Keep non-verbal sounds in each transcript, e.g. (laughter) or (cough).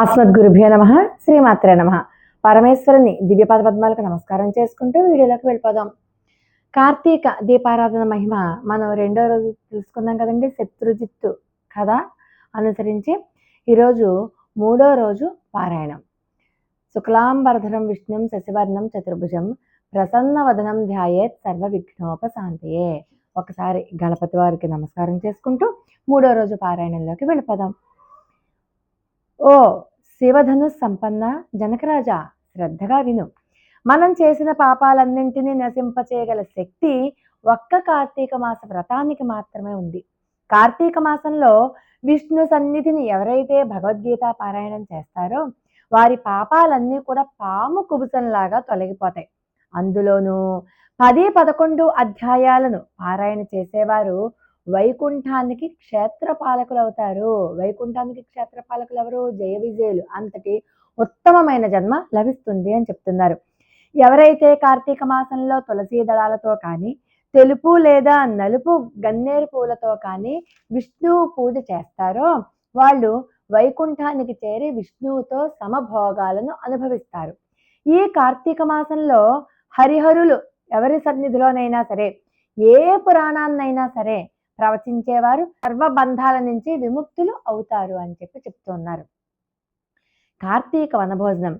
ఆస్మద్గురుభ్యో నమ శ్రీమాత్రే నమ. పరమేశ్వరుని దివ్యపాద పద్మాలకు నమస్కారం చేసుకుంటూ వీడియోలోకి వెళ్ళిపోదాం. కార్తీక దీపారాధన మహిమ మనం రెండో రోజు తెలుసుకున్నాం కదండి శత్రుజిత్తు కథ అనుసరించి ఈరోజు మూడో రోజు పారాయణం. శుక్లాంబరధరం విష్ణుం శశివర్ణం చతుర్భుజం ప్రసన్నవదనం ధ్యాయేత్ సర్వ విఘ్నోపశాంతయే. ఒకసారి గణపతి వారికి నమస్కారం చేసుకుంటూ మూడో రోజు పారాయణంలోకి వెళ్ళిపోదాం. ఓ శివధను సంపన్న జనకరాజా శ్రద్ధగా విను. మనం చేసిన పాపాలన్నింటినీ నశింపచేయగల శక్తి ఒక్క కార్తీక మాస వ్రతానికి మాత్రమే ఉంది. కార్తీక మాసంలో విష్ణు సన్నిధిని ఎవరైతే భగవద్గీత పారాయణం చేస్తారో వారి పాపాలన్నీ కూడా పాము కుబుసంలాగా తొలగిపోతాయి. అందులోనూ పది పదకొండు అధ్యాయాలను పారాయణ చేసేవారు వైకుంఠానికి క్షేత్రపాలకులు అవుతారు వైకుంఠానికి క్షేత్రపాలకులు ఎవరు జయ విజయులు అంతటి ఉత్తమమైన జన్మ లభిస్తుంది అని చెప్తున్నారు. ఎవరైతే కార్తీక మాసంలో తులసీ దళాలతో కానీ తెలుపు లేదా నలుపు గన్నేరు పూలతో కానీ విష్ణువు పూజ చేస్తారో వాళ్ళు వైకుంఠానికి చేరి విష్ణువుతో సమభోగాలను అనుభవిస్తారు. ఈ కార్తీక మాసంలో హరిహరులు ఎవరి సన్నిధిలోనైనా సరే ఏ పురాణాన్నైనా సరే ప్రవచించేవారు సర్వబంధాల నుంచి విముక్తులు అవుతారు అని చెప్పి చెప్తున్నారు. కార్తీక వనభోజనం.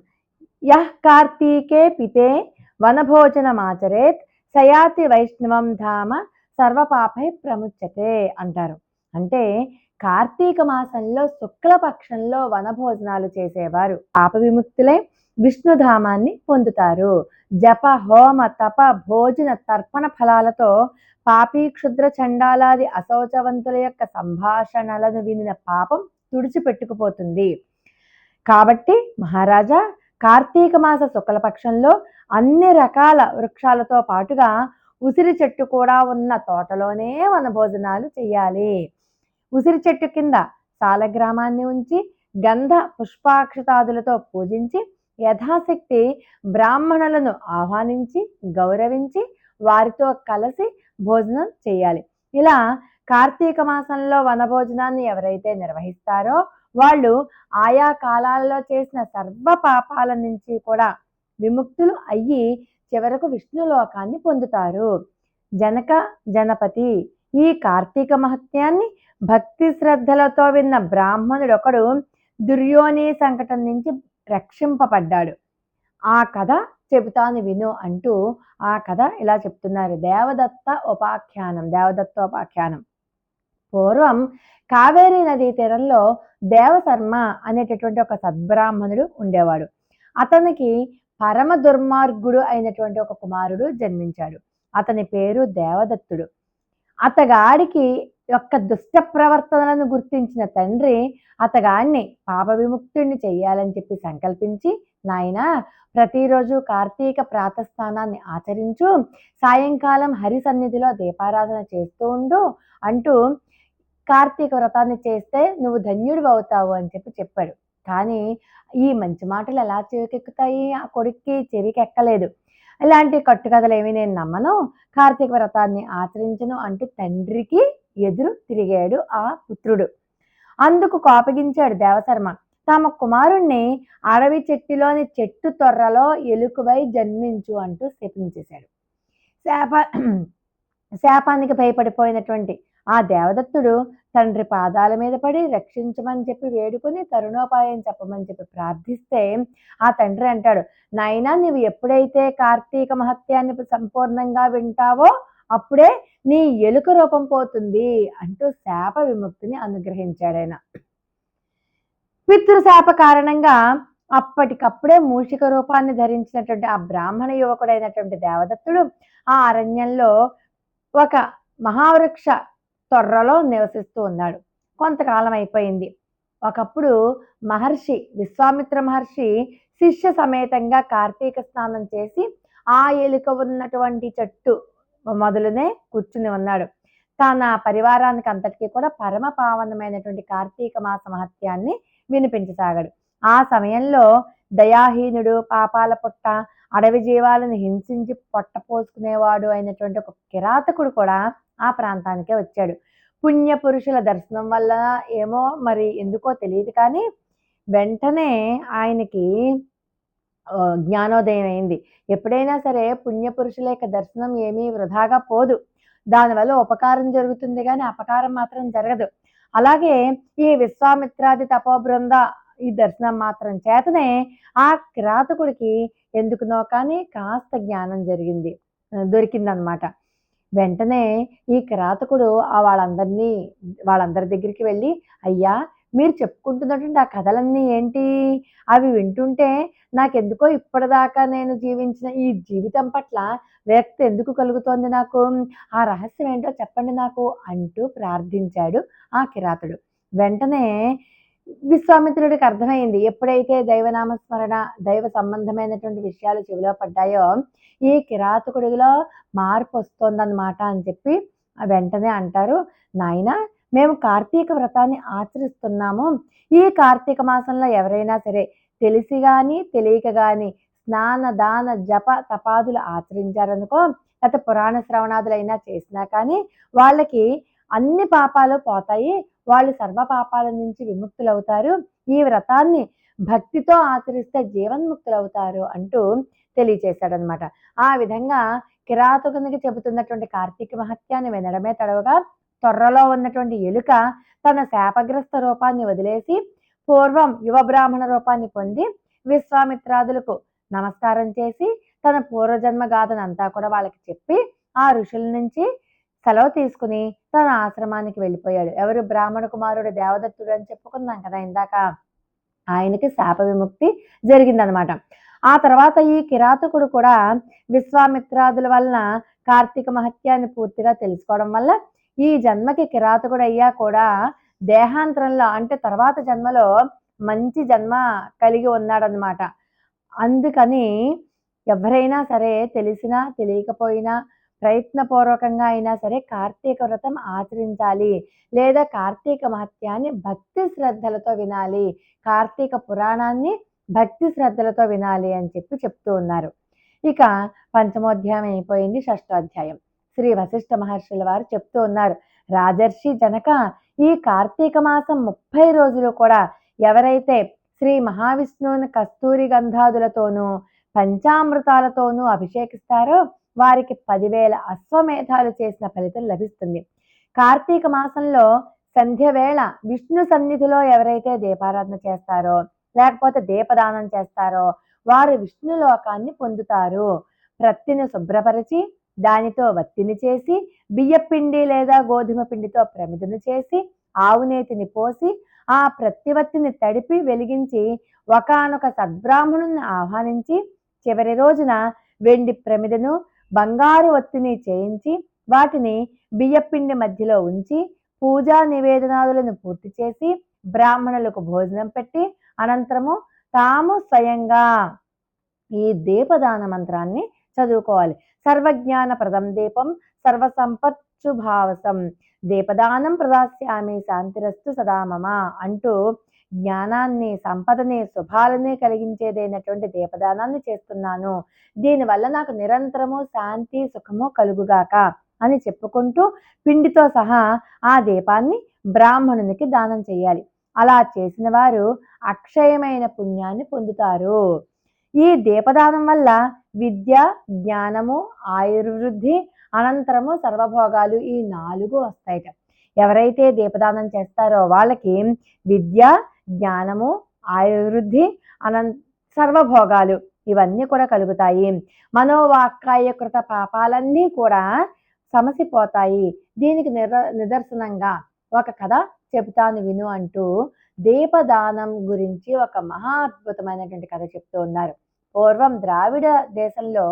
యహ్ కార్తీకే పితే వనభోజనమాచరేత్ సయాతి వైష్ణవం ధామ సర్వపాపై ప్రముచ్యతే అంటారు. అంటే కార్తీక మాసంలో శుక్లపక్షంలో వనభోజనాలు చేసేవారు. పాప విముక్తులై విష్ణుధామాన్ని పొందుతారు. జప హోమ తప భోజన తర్పణ ఫలాలతో పాపి క్షుద్ర చండాలాది అశౌచవంతుల యొక్క సంభాషణలను వినిన పాపం తుడిచిపెట్టుకుపోతుంది కాబట్టి మహారాజా కార్తీక మాస శుక్లపక్షంలో అన్ని రకాల వృక్షాలతో పాటుగా ఉసిరి చెట్టు కూడా ఉన్న తోటలోనే వనభోజనాలు చేయాలి. ఉసిరి చెట్టు కింద సాలగ్రామాన్ని ఉంచి గంధ పుష్పాక్షతాదులతో పూజించి యథాశక్తి బ్రాహ్మణులను ఆహ్వానించి గౌరవించి వారితో కలిసి భోజనం చేయాలి. ఇలా కార్తీక మాసంలో వనభోజనాన్ని ఎవరైతే నిర్వహిస్తారో వాళ్ళు ఆయా కాలాలలో చేసిన సర్వ పాపాల నుంచి కూడా విముక్తులు అయ్యి చివరకు విష్ణులోకాన్ని పొందుతారు. జనక జనపతి ఈ కార్తీక మహత్యాన్ని భక్తి శ్రద్ధలతో విన్న బ్రాహ్మణుడు ఒకడు దుర్యోని సంకటం నుంచి రక్షింపబడ్డాడు. ఆ కథ చెబుతాను విను అంటూ ఆ కథ ఇలా చెప్తున్నారు. దేవదత్త ఉపాఖ్యానం దేవదత్త ఉపాఖ్యానం. పూర్వం కావేరీ నదీ తీరంలో దేవశర్మ అనేటటువంటి ఒక సద్బ్రాహ్మణుడు ఉండేవాడు. అతనికి పరమ దుర్మార్గుడు అయినటువంటి ఒక కుమారుడు జన్మించాడు. అతని పేరు దేవదత్తుడు. అతగాడికి యొక్క దుష్ట ప్రవర్తనలను గుర్తించిన తండ్రి అతగాడిని పాప విముక్తుడిని చెయ్యాలని చెప్పి సంకల్పించి నాయన ప్రతిరోజు కార్తీక ప్రాతస్థానాన్ని ఆచరించు. సాయంకాలం హరి సన్నిధిలో దీపారాధన చేస్తూ ఉండు అంటూ కార్తీక వ్రతాన్ని చేస్తే నువ్వు ధన్యుడు అవుతావు అని చెప్పి చెప్పాడు. కానీ ఈ మంచి మాటలు ఎలా చెవికెక్కుతాయి ఆ కొడుక్కి చెవికి ఎక్కలేదు ఇలాంటి కట్టుకథలు ఏమి నేను నమ్మను. కార్తీక వ్రతాన్ని ఆచరించను అంటూ తండ్రికి ఎదురు తిరిగాడు ఆ పుత్రుడు. అందుకు కోపగించాడు దేవశర్మ. తమ కుమారుణ్ణి అడవి చెట్టులోని చెట్టు తొర్రలో ఎలుకవై జన్మించు అంటూ శపించేశాడు శాప (clears throat) శాపానికి భయపడిపోయినటువంటి ఆ దేవదత్తుడు తండ్రి పాదాల మీద పడి రక్షించమని చెప్పి వేడుకొని తరుణోపాయం చెప్పమని చెప్పి ప్రార్థిస్తే ఆ తండ్రి అంటాడు నాయనా నీవు ఎప్పుడైతే కార్తీక మహత్యాన్ని సంపూర్ణంగా వింటావో అప్పుడే నీ ఎలుక రూపం పోతుంది అంటూ శాప విముక్తిని అనుగ్రహించాడైనా పితృశాప కారణంగా అప్పటికప్పుడే మూషిక రూపాన్ని ధరించినటువంటి ఆ బ్రాహ్మణ యువకుడైనటువంటి దేవదత్తుడు ఆ అరణ్యంలో ఒక మహావృక్ష తొర్రలో నివసిస్తూ ఉన్నాడు. కొంతకాలం అయిపోయింది. ఒకప్పుడు మహర్షి విశ్వామిత్ర మహర్షి శిష్య సమేతంగా కార్తీక స్నానం చేసి ఆ ఎలుక ఉన్నటువంటి చెట్టు మొదలునే కూర్చుని ఉన్నాడు. తన పరివారానికి అంతటికీ కూడా పరమ పావనమైనటువంటి కార్తీక మాస మహత్యాన్ని వినిపించసాగాడు. ఆ సమయంలో దయాహీనుడు పాపాల పుట్ట అడవి జీవాలను హింసించి పొట్ట పోసుకునేవాడు అయినటువంటి ఒక కిరాతకుడు కూడా ఆ ప్రాంతానికే వచ్చాడు. పుణ్య పురుషుల దర్శనం వల్ల ఏమో మరి ఎందుకో తెలియదు కానీ వెంటనే ఆయనకి జ్ఞానోదయం అయింది. ఎప్పుడైనా సరే పుణ్యపురుషుల యొక్క దర్శనం ఏమీ వృధాగా పోదు. దానివల్ల ఉపకారం జరుగుతుంది కానీ అపకారం మాత్రం జరగదు. అలాగే ఈ విశ్వామిత్రాది తపోబృంద ఈ దర్శనం మాత్రం చేతనే ఆ కిరాతకుడికి ఎందుకునో కానీ కాస్త జ్ఞానం జరిగింది దొరికిందనమాట. వెంటనే ఈ కిరాతకుడు ఆ వాళ్ళందరినీ వాళ్ళందరి దగ్గరికి వెళ్ళి అయ్యా మీరు చెప్పుకుంటున్నటువంటి ఆ కథలన్నీ ఏంటి? అవి వింటుంటే నాకెందుకో ఇప్పటిదాకా నేను జీవించిన ఈ జీవితం పట్ల వ్యక్తి ఎందుకు కలుగుతోంది నాకు? ఆ రహస్యం ఏంటో చెప్పండి నాకు అంటూ ప్రార్థించాడు ఆ కిరాతుడు. వెంటనే విశ్వామిత్రుడికి అర్థమైంది ఎప్పుడైతే దైవనామస్మరణ దైవ సంబంధమైనటువంటి విషయాలు చెవిలో పడ్డాయో ఈ కిరాతకుడిలో మార్పు వస్తోందన్నమాట అని చెప్పి వెంటనే అంటారు నాయన మేము కార్తీక వ్రతాన్ని ఆచరిస్తున్నాము. ఈ కార్తీక మాసంలో ఎవరైనా సరే తెలిసి కానీ తెలియక కానీ స్నాన దాన జప తపాదులు ఆచరించారనుకో లేకపోతే పురాణ శ్రవణాదులైనా చేసినా కానీ వాళ్ళకి అన్ని పాపాలు పోతాయి. వాళ్ళు సర్వ పాపాల నుంచి విముక్తులవుతారు. ఈ వ్రతాన్ని భక్తితో ఆచరిస్తే జీవన్ముక్తులవుతారు అంటూ తెలియచేశాడనమాట. ఆ విధంగా కిరాతకునికి చెబుతున్నటువంటి కార్తీక మహత్యాన్ని వినడమే తడవుగా తొర్రలో ఉన్నటువంటి ఎలుక తన శాపగ్రస్త రూపాన్ని వదిలేసి పూర్వం యువ బ్రాహ్మణ రూపాన్ని పొంది విశ్వామిత్రాదులకు నమస్కారం చేసి తన పూర్వజన్మ గాథనంతా కూడా వాళ్ళకి చెప్పి ఆ ఋషుల నుంచి సెలవు తీసుకుని తన ఆశ్రమానికి వెళ్ళిపోయాడు. ఎవరు? బ్రాహ్మణ కుమారుడు దేవదత్తుడు అని చెప్పుకున్నాం కదా ఇందాక. ఆయనకి శాప విముక్తి జరిగిందనమాట. ఆ తర్వాత ఈ కిరాతకుడు కూడా విశ్వామిత్రాదుల వలన కార్తీక మహత్యాన్ని పూర్తిగా తెలుసుకోవడం వల్ల ఈ జన్మకి కిరాతకుడు అయ్యా కూడా దేహాంతరంలో అంటే తర్వాత జన్మలో మంచి జన్మ కలిగి ఉన్నాడనమాట అందుకని ఎవరైనా సరే తెలిసినా తెలియకపోయినా ప్రయత్నపూర్వకంగా అయినా సరే కార్తీక వ్రతం ఆచరించాలి. లేదా కార్తీక మహత్యాన్ని భక్తి శ్రద్ధలతో వినాలి. కార్తీక పురాణాన్ని భక్తి శ్రద్ధలతో వినాలి అని చెప్పి చెప్తూ ఉన్నారు. ఇక పంచమోధ్యాయం అయిపోయింది షష్ఠోధ్యాయం. శ్రీ వశిష్ఠ మహర్షుల వారు చెప్తూ ఉన్నారు. రాజర్షి జనక ఈ కార్తీక మాసం ముప్పై రోజులు కూడా ఎవరైతే శ్రీ మహావిష్ణువుని కస్తూరి గంధాదులతోనూ పంచామృతాలతోనూ అభిషేకిస్తారో వారికి పదివేల అశ్వమేధాలు చేసిన ఫలితం లభిస్తుంది. కార్తీక మాసంలో సంధ్య వేళ విష్ణు సన్నిధిలో ఎవరైతే దీపారాధన చేస్తారో లేకపోతే దీపదానం చేస్తారో వారు విష్ణు లోకాన్ని పొందుతారు. ప్రత్తిని శుభ్రపరిచి దానితో వత్తిని చేసి బియ్యపిండి లేదా గోధుమ పిండితో ప్రమిదను చేసి ఆవునేతిని పోసి ఆ ప్రతివత్తిని తడిపి వెలిగించి ఒకనొక సద్బ్రాహ్మణుని ఆహ్వానించి చివరి రోజున వెండి ప్రమిదను బంగారు ఒత్తిని చేయించి వాటిని బియ్యపిండి మధ్యలో ఉంచి పూజా నివేదనాదులను పూర్తి చేసి బ్రాహ్మణులకు భోజనం పెట్టి అనంతరము తాము స్వయంగా ఈ దీపదాన మంత్రాన్ని చదువుకోవాలి. సర్వజ్ఞానప్రదం దీపం సర్వసంపత్సుభావసం దీపదానం ప్రదాస్యామి శాంతిరస్తు సదామమ అంటూ జ్ఞానాన్ని సంపదని శుభాలని కలిగించేదైనటువంటి దీపదానాన్ని చేస్తున్నాను. దీనివల్ల నాకు నిరంతరము శాంతి సుఖము కలుగుగాక అని చెప్పుకుంటూ పిండితో సహా ఆ దీపాన్ని బ్రాహ్మణునికి దానం చేయాలి. అలా చేసిన వారు అక్షయమైన పుణ్యాన్ని పొందుతారు. ఈ దీపదానం వల్ల విద్య జ్ఞానము ఆయుర్వృద్ధి అనంతరము సర్వభోగాలు ఈ నాలుగు వస్తాయట. ఎవరైతే దీపదానం చేస్తారో వాళ్ళకి విద్య జ్ఞానము ఆయుర్వృద్ధి అనంత సర్వభోగాలు ఇవన్నీ కూడా కలుగుతాయి. మనోవాక్కాయకృత పాపాలన్నీ కూడా సమసిపోతాయి. దీనికి నిర నిదర్శనంగా ఒక కథ చెబుతాను విను అంటూ దీపదానం గురించి ఒక మహా అద్భుతమైనటువంటి కథ చెప్తూ ఉన్నారు. పూర్వం ద్రావిడ దేశంలో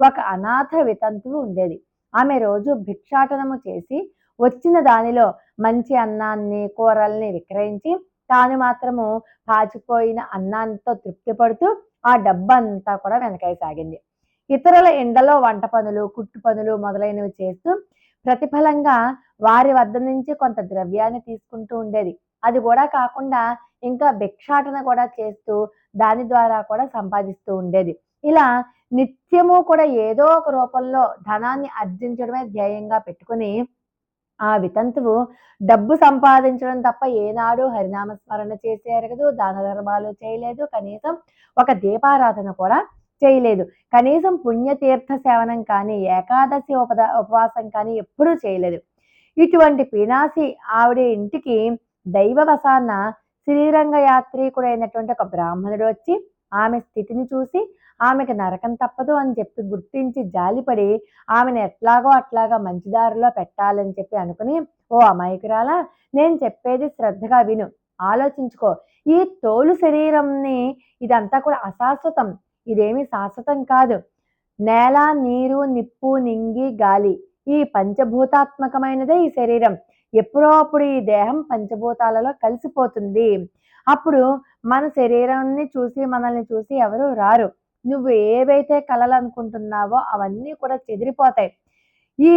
ఒక అనాథ వితంతువు ఉండేది. ఆమె రోజు భిక్షాటనము చేసి వచ్చిన దానిలో మంచి అన్నాన్ని కూరల్ని విక్రయించి తాను మాత్రము పాచిపోయిన అన్నాంతో తృప్తి పడుతూ ఆ డబ్బంతా కూడా వెనకాయ సాగింది. ఇతరుల ఎండలో వంట పనులు కుట్టు పనులు మొదలైనవి చేస్తూ ప్రతిఫలంగా వారి వద్ద నుంచి కొంత ద్రవ్యాన్ని తీసుకుంటూ ఉండేది. అది కూడా కాకుండా ఇంకా భిక్షాటన కూడా చేస్తూ దాని ద్వారా కూడా సంపాదిస్తూ ఉండేది. ఇలా నిత్యము కూడా ఏదో ఒక రూపంలో ధనాన్ని అర్జించడమే ధ్యేయంగా పెట్టుకుని ఆ వితంతువు డబ్బు సంపాదించడం తప్ప ఏనాడు హరినామస్మరణ చేసే ఎరగదు దాన ధర్మాలు చేయలేదు కనీసం ఒక దీపారాధన కూడా చేయలేదు. కనీసం పుణ్యతీర్థ సేవనం కానీ ఏకాదశి ఉపద ఉపవాసం కానీ ఎప్పుడూ చేయలేదు. ఇటువంటి పినాసి ఆవిడ ఇంటికి దైవవశాన్న శ్రీరంగ యాత్రికుడైనటువంటి ఒక బ్రాహ్మణుడు వచ్చి ఆమె స్థితిని చూసి ఆమెకు నరకం తప్పదు అని చెప్పి గుర్తించి జాలిపడి ఆమెను ఎట్లాగో అట్లాగా మంచిదారిలో పెట్టాలని చెప్పి అనుకుని ఓ అమాయకురాలా నేను చెప్పేది శ్రద్ధగా విను. ఆలోచించుకో. ఈ తోలు శరీరంని ఇదంతా కూడా అశాశ్వతం. ఇదేమి శాశ్వతం కాదు. నేల నీరు నిప్పు నింగి గాలి ఈ పంచభూతాత్మకమైనదే ఈ శరీరం. ఎప్పుడో అప్పుడు ఈ దేహం పంచభూతాలలో కలిసిపోతుంది. అప్పుడు మన శరీరాన్ని చూసి మనల్ని చూసి ఎవరు రారు. నువ్వు ఏవైతే కలలు అనుకుంటున్నావో అవన్నీ కూడా చెదిరిపోతాయి. ఈ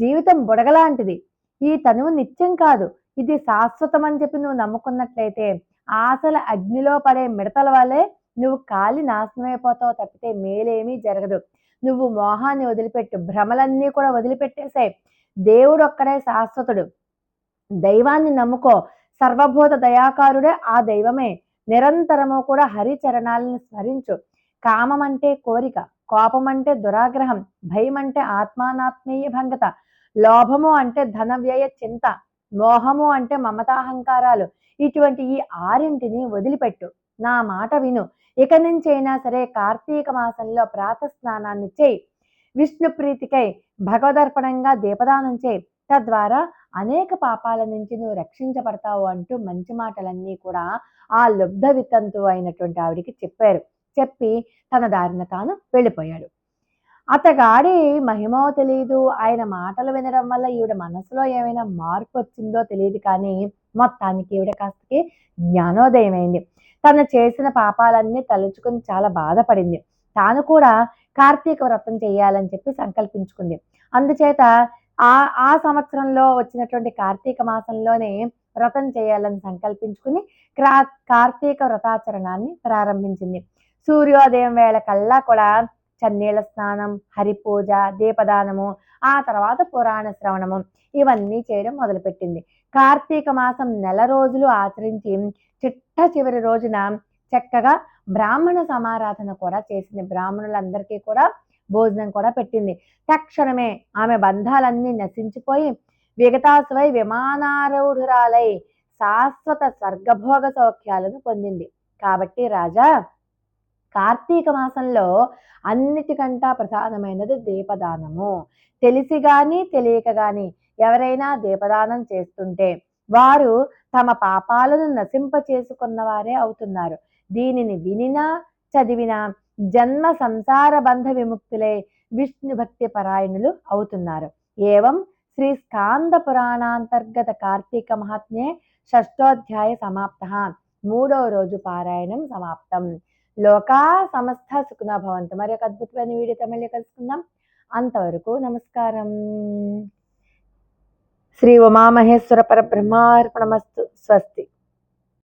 జీవితం బుడగలాంటిది. ఈ తనువు నిత్యం కాదు. ఇది శాశ్వతం అని చెప్పి నువ్వు నమ్ముకున్నట్లయితే ఆశల అగ్నిలో పడే మిడతల వల్లే నువ్వు కాలి నాశనమైపోతావు తప్పితే మేలేమీ జరగదు. నువ్వు మోహాన్ని వదిలిపెట్టు. భ్రమలన్నీ కూడా వదిలిపెట్టేసాయి దేవుడు ఒక్కడే శాశ్వతుడు. దైవాన్ని నమ్ముకో. సర్వభూత దయాకారుడే ఆ దైవమే. నిరంతరము కూడా హరిచరణాలను స్మరించు. కామం అంటే కోరిక కోపం అంటే దురాగ్రహం భయం అంటే ఆత్మానాత్మీయ భంగత లోభము అంటే ధన వ్యయ చింత మోహము అంటే మమతాహంకారాలు. ఇటువంటి ఈ ఆరింటిని వదిలిపెట్టు. నా మాట విను. ఇక నుంచైనా సరే కార్తీక మాసంలో ప్రాత స్నానాన్ని చేయి. విష్ణు ప్రీతికై భగవదర్పణంగా దీపదానం చేయి తద్వారా అనేక పాపాల నుంచి నువ్వు రక్షించబడతావు అంటూ మంచి మాటలన్నీ కూడా ఆ లుబ్ధ వితంతు అయినటువంటి ఆవిడికి చెప్పారు. చెప్పి తన దారిన తాను వెళ్ళిపోయాడు. అతగాడి మహిమో తెలియదు ఆయన మాటలు వినడం వల్ల ఈవిడ మనసులో ఏమైనా మార్పు వచ్చిందో తెలియదు కానీ మొత్తానికి ఈవిడ కాస్తకి జ్ఞానోదయమైంది. తను చేసిన పాపాలన్నీ తలుచుకుని చాలా బాధపడింది. తాను కూడా కార్తీక వ్రతం చేయాలని చెప్పి సంకల్పించుకుంది. అందుచేత ఆ ఆ సంవత్సరంలో వచ్చినటువంటి కార్తీక మాసంలోనే వ్రతం చేయాలని సంకల్పించుకుని క్రా కార్తీక వ్రతాచరణాన్ని ప్రారంభించింది. సూర్యోదయం వేళ కల్లా కూడా చన్నీళ్ళ స్నానం హరిపూజ దీపదానము ఆ తర్వాత పురాణ శ్రవణము ఇవన్నీ చేయడం మొదలుపెట్టింది. కార్తీక మాసం నెల రోజులు ఆచరించి చిట్ట చివరి రోజున చక్కగా బ్రాహ్మణ సమారాధన కూడా చేసింది. బ్రాహ్మణులందరికీ కూడా భోజనం కూడా పెట్టింది. తక్షణమే ఆమె బంధాలన్నీ నశించిపోయి విగతాసువై విమానారూఢురాలై శాశ్వత స్వర్గభోగ సౌఖ్యాలను పొందింది. కాబట్టి రాజా కార్తీక మాసంలో అన్నిటికంటా ప్రధానమైనది దీపదానము. తెలిసి కానీ తెలియక గాని ఎవరైనా దీపదానం చేస్తుంటే వారు తమ పాపాలను నశింప చేసుకున్న వారే అవుతున్నారు. దీనిని వినినా చదివినా జన్మ సంసార బంధ విముక్తులై విష్ణు భక్తి పరాయణులు అవుతున్నారు. ఏవం శ్రీ స్కాంద పురాణాంతర్గత కార్తీక మహాత్మ్యే షష్టోధ్యాయ సమాప్త. మూడో రోజు పారాయణం సమాప్తం. లోకా సమస్త సుఖన భవంతు. మరి ఒక అద్భుతమైన వీడియోతో మళ్ళీ కలుసుకుందాం. అంతవరకు నమస్కారం. శ్రీ ఉమామహేశ్వర పరబ్రహ్మార్పణమస్తు. స్వస్తి.